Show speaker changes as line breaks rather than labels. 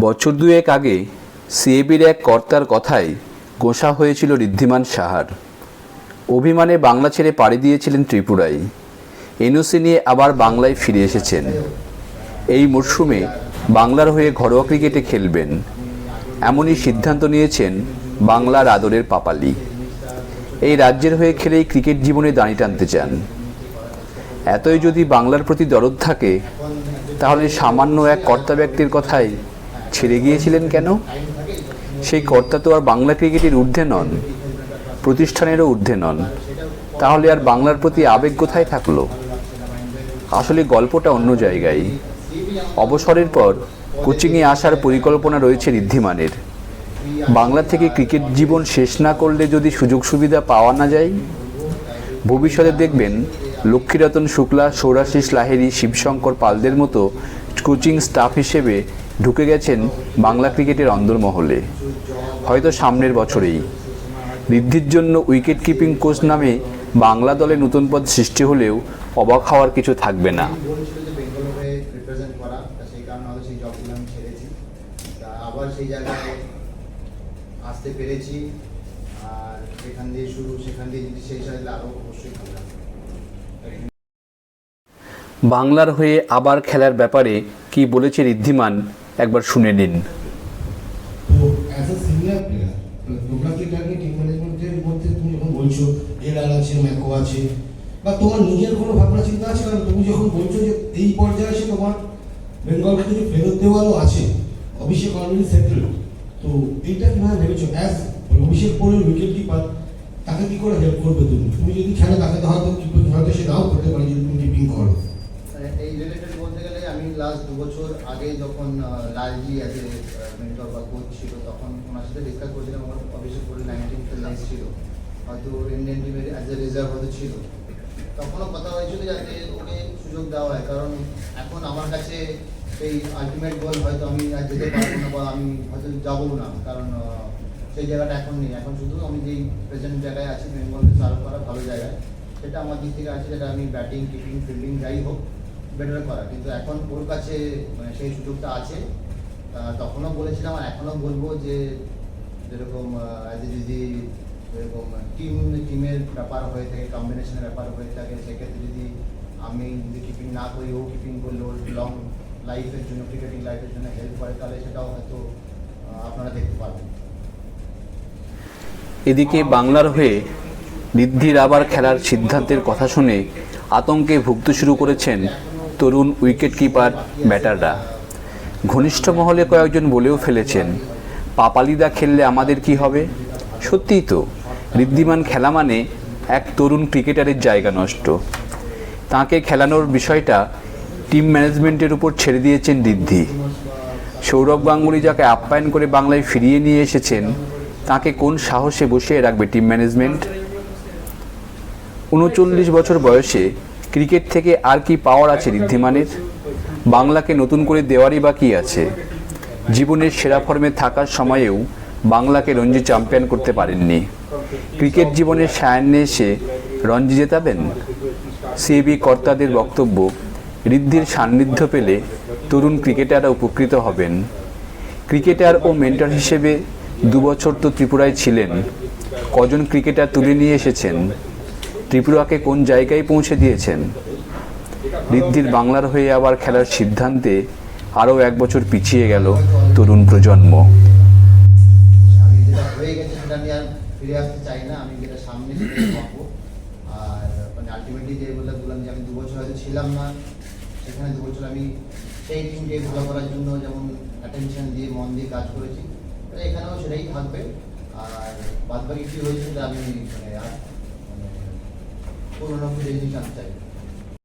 বছর দুয়েক আগে সিএবির এক কর্তার কথায় গোসা হয়েছিল ঋদ্ধিমান সাহার। অভিমানে বাংলা ছেড়ে পাড়ি দিয়েছিলেন ত্রিপুরায় এনওসি নিয়ে আবার বাংলায় ফিরে এসেছেন। এই মরশুমে বাংলার হয়ে ঘরোয়া ক্রিকেটে খেলবেন। এমনই সিদ্ধান্ত নিয়েছেন বাংলার আদরের পাপালি। এই রাজ্যের হয়ে খেলেই ক্রিকেট জীবনে দাঁড়ি টানতে চান। এতই যদি বাংলার প্রতি দরদ থাকে, তাহলে সামান্য এক কর্তা ব্যক্তির কথাই ছেড়ে গিয়েছিলেন কেন? সেই কর্তা তো আর বাংলা ক্রিকেটের ঊর্ধ্বে নন, প্রতিষ্ঠানেরও ঊর্ধ্বে নন। তাহলে আর বাংলার প্রতি আবেগ কোথায় থাকল? আসলে গল্পটা অন্য জায়গায়। অবসরের পর কোচিংয়ে আসার পরিকল্পনা রয়েছে ঋদ্ধিমানের। বাংলা থেকে ক্রিকেট জীবন শেষ না করলে যদি সুযোগ সুবিধা পাওয়া না যায়? ভবিষ্যতে দেখবেন লক্ষ্মীরতন শুক্লা, সৌরাশিস লাহেরি শিবশঙ্কর পালদের মতো কোচিং স্টাফ হিসেবে ঢুকে গেছেন বাংলা ক্রিকেটের অন্দরমহলে। হয়তো সামনের বছরেই। ঋদ্ধির জন্য উইকেট কিপিং কোচ নামে বাংলা দলে নতুন পদ সৃষ্টি হলেও অবাক হওয়ার কিছু থাকবে না। বাংলার হয়ে আবার খেলার ব্যাপারে কি বলেছে ঋদ্ধিমান? একবার শুনে নিন।
বা তোমার নিজের কোনো ভাবনা চিন্তা আছে? কারণ তুমি যখন বলছো যে এই পর্যায়ে এসে তোমার বেঙ্গলকে কিছু ফেরত দেওয়ারও আছে, অভিষেক অলরেডি সেটেল তো এইটা কীভাবে ভেবেছো? অ্যাজ অভিষেক পরে উইকেট কিপার তাকে কি করে হেল্প করবে তুমি? তুমি যদি খেলো, তাকে তো হয়তো হয়তো সে নাও করতে পারে, যদি তুমি কিপিং করো
মানে এই রিলেটেড বলতে গেলে আমি লাস্ট দু বছর আগে যখন লালজি অ্যাজ এ মেন্টর বা কোচ ছিল, তখন ওনার সাথে ডিসকাস করেছিলাম, আমার অভিষেক করে নাইনটিন ফিল্ডার্স ছিল। হয়তো ইন্ডিয়ান টিমের অ্যাজ এ রিজার্ভ হয়তো ছিল। তখনও কথা হয়েছিল যাতে ওকে সুযোগ দেওয়া হয়, কারণ এখন আমার কাছে সেই আলটিমেট গোল হয়তো আমি আর যেতে পারব না বা আমি হয়তো যাব না, কারণ সেই জায়গাটা এখন নেই। এখন শুধু আমি যেই প্রেজেন্ট জায়গায় আছি বেঙ্গলকে সার্ভ করা ভালো জায়গায় সেটা আমার দিক থেকে আছে, যেটা আমি ব্যাটিং কিপিং ফিল্ডিং যাই হোক বেটার করা, কিন্তু এখন ওর কাছে মানে সেই সুযোগটা আছে। তখনও বলেছিলাম আর এখনও বলব যে, যেরকম যদি যেরকম টিম টিমের ব্যাপার হয়ে থাকে কম্বিনেশনের ব্যাপার হয়ে থাকে, সেক্ষেত্রে যদি আমি যদি কিপিং না করি, ও কিপিং করলে ওর লং লাইফের জন্য ক্রিকেটিং লাইফের জন্য হেল্প করে, তাহলে সেটাও হয়তো আপনারা দেখতে পারবেন।
এদিকে বাংলার হয়ে ঋদ্ধির আবার খেলার সিদ্ধান্তের কথা শুনে আতঙ্কে ভুগতে শুরু করেছেন তরুণ উইকেট কিপার ব্যাটাররা। ঘনিষ্ঠ মহলে কয়েকজন বলেও ফেলেছেন, পাপালিদা খেললে আমাদের কি হবে? সত্যিই তো, ঋদ্ধিমান খেলা মানে এক তরুণ ক্রিকেটারের জায়গা নষ্ট। তাকে খেলানোর বিষয়টা টিম ম্যানেজমেন্টের উপর ছেড়ে দিয়েছেন ঋদ্ধি। সৌরভ গাঙ্গুলি যাকে আপ্যায়ন করে বাংলায় ফিরিয়ে নিয়ে এসেছেন, তাকে কোন সাহসে বসিয়ে রাখবে টিম ম্যানেজমেন্ট? উনচল্লিশ বছর বয়সে ক্রিকেট থেকে আর কি পাওয়ার আছে ঋদ্ধিমানের? বাংলাকে নতুন করে দেওয়ারই বা কি আছে? জীবনের সেরা ফর্মে থাকার সময়েও বাংলাকে রঞ্জি চ্যাম্পিয়ন করতে পারেননি। ক্রিকেট জীবনের সায়ান্নে এসে রঞ্জি জেতাবেন? সিএবি কর্তাদের বক্তব্য, ঋদ্ধির সান্নিধ্য পেলে তরুণ ক্রিকেটাররা উপকৃত হবেন। ক্রিকেটার ও মেন্টর হিসেবে দুবছর তো ত্রিপুরায় ছিলেন। কজন ক্রিকেটার তুলে নিয়ে এসেছেন? ত্রিপুরাকে কোন জায়গায় পৌঁছে দিয়েছেন? ঋদ্ধির বাংলার হয়ে আবার খেলার সিদ্ধান্তে আরও এক বছর পিছিয়ে গেল তরুণ প্রজন্ম।
ফিরে আসতে চাই না আমি যেটা সামনে আর মানে যে বলে বললাম যে আমি দু বছর ছিলাম না দু বছর আমি করার জন্য যেমন অ্যাটেনশন দিয়ে মন দিয়ে কাজ করেছি এখানেও সেটাই থাকবে। আর বাদ বাকি কী হয়েছে সেটা আমি মানে আর মানে পুরোনো ফিরে নিতে চাই